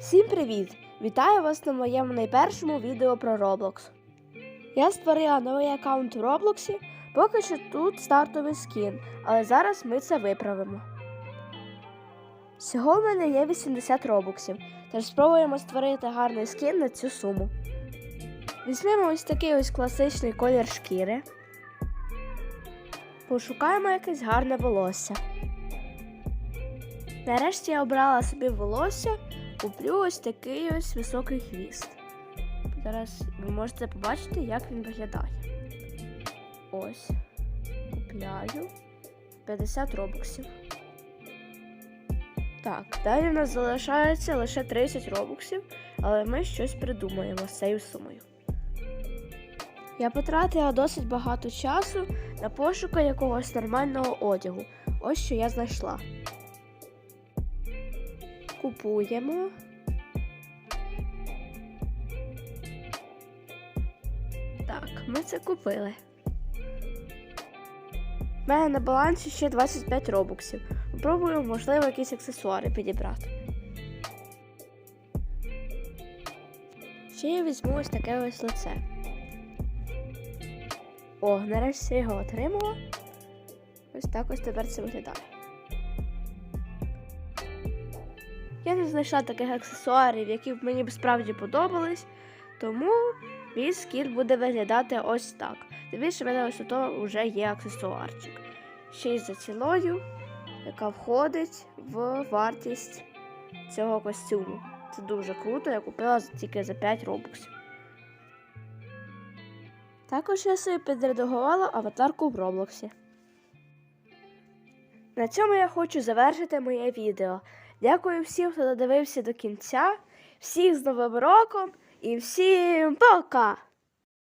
Всім привіт! Вітаю вас на моєму найпершому відео про Roblox. Я створила новий аккаунт у Роблоксі, поки що тут стартовий скін, але зараз ми це виправимо. Всього в мене є 80 робоксів, тож спробуємо створити гарний скін на цю суму. Візьмемо ось такий ось класичний колір шкіри. Пошукаємо якесь гарне волосся. Нарешті я обрала собі волосся, куплю ось такий ось високий хвіст. Зараз ви можете побачити, як він виглядає. Ось. Купляю 50 робоксів. Так, далі в нас залишається лише 30 робоксів, але ми щось придумаємо з цією сумою. Я потратила досить багато часу на пошуку якогось нормального одягу. Ось що я знайшла. Купуємо. Так, ми це купили. У мене на балансі ще 25 робоксів. Попробую, можливо, якісь аксесуари підібрати. Ще я візьму ось таке ось лице. О, нарешті я його отримала. Ось так ось тепер це виглядає. Я не знайшла таких аксесуарів, які б мені б справді подобались, тому мій скін буде виглядати ось так. Тим більше в мене ось ото вже є аксесуарчик. Ще й за ціною, яка входить в вартість цього костюму. Це дуже круто, я купила тільки за 5 робоксів. Також я собі підредагувала аватарку в Роблоксі. На цьому я хочу завершити моє відео. Дякую всім, хто додивився до кінця. Всіх з Новим роком і всім пока!